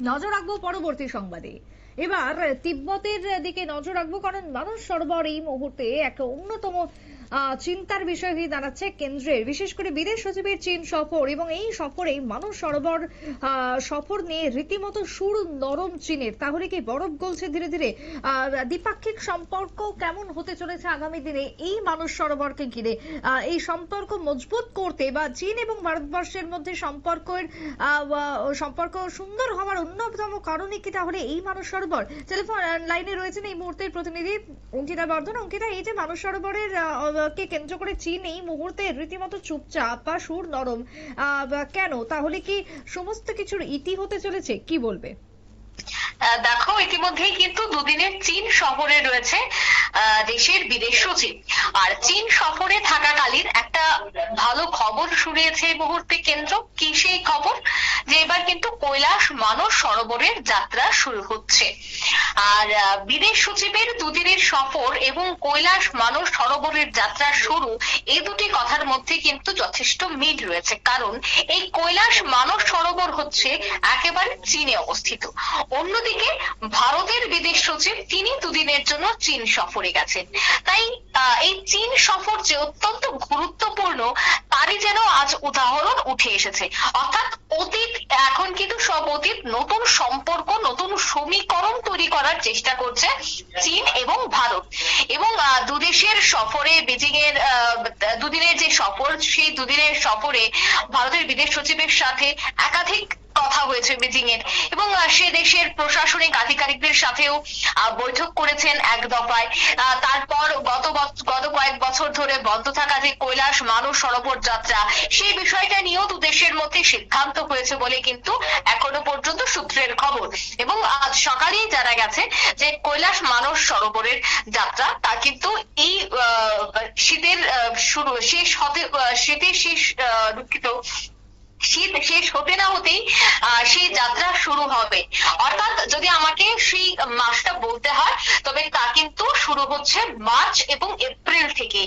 নজর রাখব পরবর্তী সংবাদে। এবার তিব্বতের দিকে নজর রাখব, কারণ মানুষ সরবর এই মুহূর্তে একটা অন্যতম চিন্তার বিষয় হয়ে দাঁড়াচ্ছে কেন্দ্রের বিশেষ করে বিদেশ সচিবের চীন সফর এবং এই সফরে মানুষ সরোবর সফর নিয়ে রীতিমতো সুর নরম চীনের। তাহলে কি বরফ গলছে ধীরে ধীরে? দ্বিপাক্ষিক সম্পর্ক কেমন হতে চলেছে আগামী দিনে এই মানুষ সরবরকে ঘিরে? এই সম্পর্ক মজবুত করতে বা চীন এবং ভারতবর্ষের মধ্যে সম্পর্কের সম্পর্ক সুন্দর হওয়ার অন্যতম কারণে কি তাহলে এই মানুষ সরোবর? টেলিফোন লাইনে রয়েছেন এই মুহূর্তের প্রতিনিধি অঙ্কিতা বর্ধন। অঙ্কিতা, এই যে মানুষ সরোবরের কে কেন্দ্র করে চীন এই মুহূর্তে রীতিমতো চুপচাপ বা সুর নরম কেন? তাহলে কি সমস্ত কিছুর ইতি হতে চলেছে? কি বলবে? দেখো, ইতিমধ্যেই কিন্তু দুদিনের চীন সফরে রয়েছে দেশের বিদেশ সচিব। আর চীন সফরে থাকাকালীন একটা ভালো খবর শুনিয়েছে এই মুহূর্তে কেন্দ্র। কি সেই খবর? যে এবার কিন্তু কৈলাস মানস সরোবরের যাত্রা শুরু হচ্ছে। আর বিদেশ সচিবের দুদিনের সফর এবং কৈলাস মানস সরোবরের যাত্রা শুরু এই দুটি কথার মধ্যে কিন্তু যথেষ্ট মিল রয়েছে। কারণ, এই কৈলাস মানস সরোবর হচ্ছে একেবারে চীনে অবস্থিত। অন্যদিকে, ভারতের বিদেশ সচিব তিনি দুদিনের জন্য চীন সফরে গেছেন। তাই এই চীন সফর যে অত্যন্ত গুরুত্বপূর্ণ তারই যেন আজ উদাহরণ উঠে এসেছে। অর্থাৎ অতীত, এখন কিন্তু সব অতীত নতুন সম্পর্ক, নতুন সমীকরণ তৈরি করার চেষ্টা করছে চীন এবং ভারত। এবং দুদেশের সফরে বেজিং এর দুদিনের যে সফর, সেই দুদিনের সফরে ভারতের বিদেশ সচিবের সাথে একাধিক কথা হয়েছে বেজিং এর এবং সে দেশের প্রশাসনিক আধিকারিকদের সাথেও বৈঠক করেছেন এক দফায়। তারপর গত গত কয়েক বছর ধরে বন্ধ থাকা যে কৈলাস মানস সরোবর যাত্রা, সেই বিষয়টা নিয়েও দু দেশের মধ্যে সিদ্ধান্ত হয়েছে বলে কিন্তু এখনও পর্যন্ত সূত্রের খবর। এবং, আজ সকালেই জানা গেছে যে কৈলাস মানস সরোবরের যাত্রা, তা কিন্তু এই শীতের শুরু, শেষ হতে শীতের শেষ দুঃখিত শীত শেষ হতে না হতেই সেই যাত্রা শুরু হবে। অর্থাৎ যদি আমাকে সেই মাসটা বলতে হয়, তবে তা কিন্তু শুরু হচ্ছে মার্চ এবং এপ্রিল থেকে।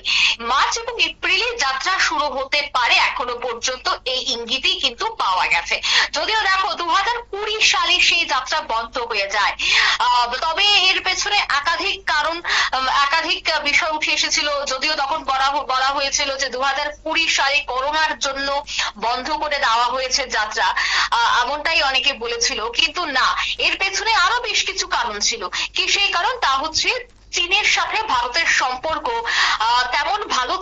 মার্চ এবং এপ্রিলে যাত্রা শুরু হতে পারে এখনও পর্যন্ত, এই ইঙ্গিতই কিন্তু পাওয়া গেছে। যদিও দেখো দু হাজার কুড়ি সালে সেই যাত্রা বন্ধ হয়ে যায়। তবে এর পেছনে একাধিক কারণ একাধিক বিষয় উঠে এসেছিল। যদিও তখন বলা বলা হয়েছিল যে দু হাজার কুড়ি সালে করোনার জন্য বন্ধ করে দেওয়া হয়েছে যাত্রা এমনটাই অনেকে বলেছিল। কিন্তু না, এর পেছনে আরও বেশ কিছু কারণ ছিল। কি সেই কারণ? তা হচ্ছে চীনের সাথে ভারতের সম্পর্ক তেমন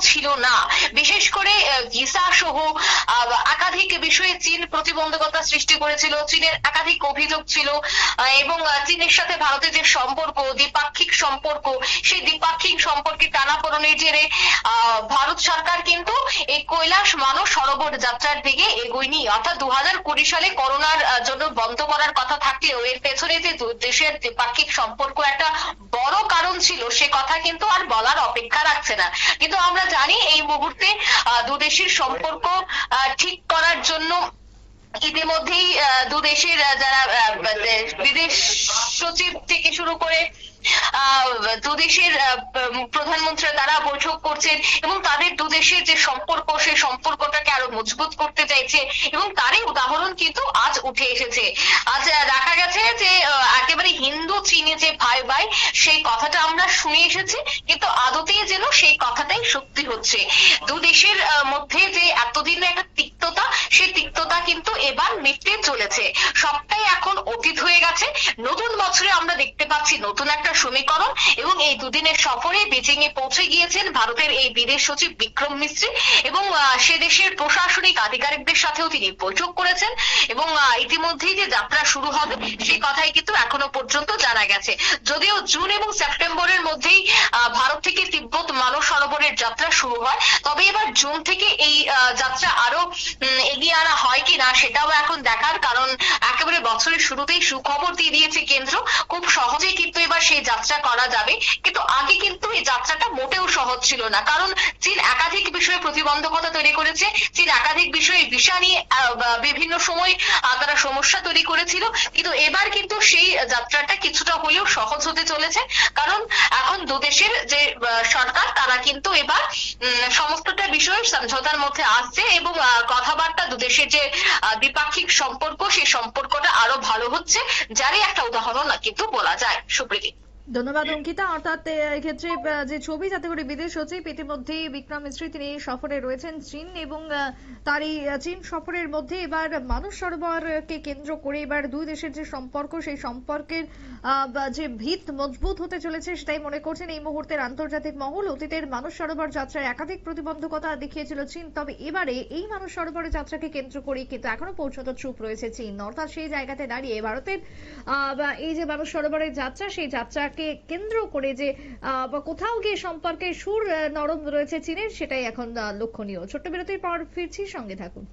ছিল না। বিশেষ করে ভিসা সহ একাধিক বিষয়ে চীন প্রতিবন্ধকতা সৃষ্টি করেছিল, চীনের একাধিক অভিযোগ ছিল এবং চীনের সাথে ভারতের যে সম্পর্ক, দ্বিপাক্ষিক সম্পর্ক, সেই দ্বিপাক্ষিক সম্পর্কে টানাপোড়েনের জেরে ভারত সরকার কিন্তু এই কৈলাস মানস সরোবর যাত্রার দিকে এগোয়নি। অর্থাৎ দু হাজার কুড়ি সালে করোনার জন্য বন্ধ করার কথা থাকলেও এর পেছনে যে দেশের দ্বিপাক্ষিক সম্পর্ক একটা বড় কারণ ছিল, সে কথা কিন্তু আর বলার অপেক্ষা রাখছে না। কিন্তু আমরা জানি এই মুহূর্তে আহ, দু দেশের সম্পর্ক ঠিক করার জন্য ইতিমধ্যেই আহ, দু দেশের যারা বিদেশ সচিব থেকে শুরু করে আহ, দু দেশের প্রধানমন্ত্রী তারা বৈঠক করছেন এবং তাদের দু দেশের যে সম্পর্ক সেই সম্পর্কটাকে আরও মজবুত করতে চাইছে এবং তারই উদাহরণ কিন্তু আজ উঠে এসেছে। আজ দেখা গেছে যে একেবারে হিন্দু চীনে যে ভাই ভাই, সেই কথাটা আমরা শুনে এসেছি, কিন্তু আদতে যেন সেই কথাটাই সত্যি হচ্ছে। দু দেশের মধ্যে যে এতদিনের একটা তিক্ততা, সেই তিক্ততা এবার মিটতে চলেছে। সবটাই এখন অতীত হয়ে গেছে। নতুন বছরে আমরা দেখতে পাচ্ছি নতুন একটা সমীকরণ এবং এই দুদিনের সফরে বেজিং এ পৌঁছে গিয়েছেন ভারতের এই বিদেশ সচিব বিক্রম মিস্ত্রি এবং সে দেশের প্রশাসনিক আধিকারিকদের সাথেও তিনি বৈঠক করেছেন এবং ইতিমধ্যেই যে যাত্রা শুরু হবে সেই কথাই কিন্তু এখনও পর্যন্ত জানা গেছে। যদিও জুন এবং সেপ্টেম্বরের মধ্যেই ভারত থেকে তিব্বত মানব সরোবরের যাত্রা শুরু হয়, তবে এবার জুন থেকে এই যাত্রা আরও এগিয়ে আনা হয় কি না সেটাও এখন দেখার কারণ একেবারে বছরের শুরুতেই সুখবর দিয়ে দিয়েছে কেন্দ্র। খুব সহজেই কিন্তু এবার সেই যাত্রা করা যাবে। কিন্তু আগে কিন্তু এই যাত্রাটা মোটেও সহজ ছিল না। কারণ চীন একাধিক বিষয়ে প্রতিবন্ধকতা তৈরি করেছে। চীন একাধিক বিষয়ে ভিসা নিয়ে বিভিন্ন সময় তারা সমস্যা তৈরি করেছিল। কিন্তু এবার কিন্তু সেই যাত্রাটা কিছুটা হলেও সহজ হতে চলেছে। কারণ এখন দু দেশের যে সরকার, তারা কিন্তু এবার সমস্তটা বিষয় সমঝোতার মধ্যে আসছে এবং কথাবার্তা দু দেশের যে দ্বিপাক্ষিক সম্পর্ক, সেই সম্পর্কটা আরও ভালো হচ্ছে যারই একটা উদাহরণ কিন্তু বলা যায়। সুপ্রীতি। ধন্যবাদ, অঙ্কিতা। অর্থাৎ এক্ষেত্রে যে ছবি, যাতে করে বিদেশ সচিব ইতিমধ্যে বিক্রম মিস্ত্রি, তিনি সফরে রয়েছেন চীন এবং তার এই চীন সফরের মধ্যে এবার মানুষ সরোবরকে কেন্দ্র করে এবার দুই দেশের যে সম্পর্ক, সেই সম্পর্কের যে ভিত মজবুত হতে চলেছে, সেটাই মনে করছেন এই মুহূর্তের আন্তর্জাতিক মহল। অতীতের মানুষ সরোবর যাত্রায় একাধিক প্রতিবন্ধকতা দেখিয়েছিল চীন, তবে এবারে এই মানুষ সরোবরের যাত্রাকে কেন্দ্র করে কিন্তু এখনও পর্যন্ত চুপ রয়েছে চীন। অর্থাৎ, সেই জায়গাতে দাঁড়িয়ে ভারতের এই যে মানুষ সরোবরের যাত্রা, সেই যাত্রাকে কেন্দ্র করে যে বা কোথাও গিয়ে সম্পর্কের সুর নরম রয়েছে চীনের, সেটাই এখন লক্ষণীয়। ছোট্ট বিরতির পর ফিরছি, সঙ্গে থাকুন।